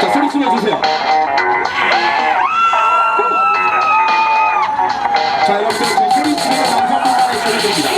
자, 소리 치면 주세요. 자, 이렇게 소리 치는 감성만의 소리입니다.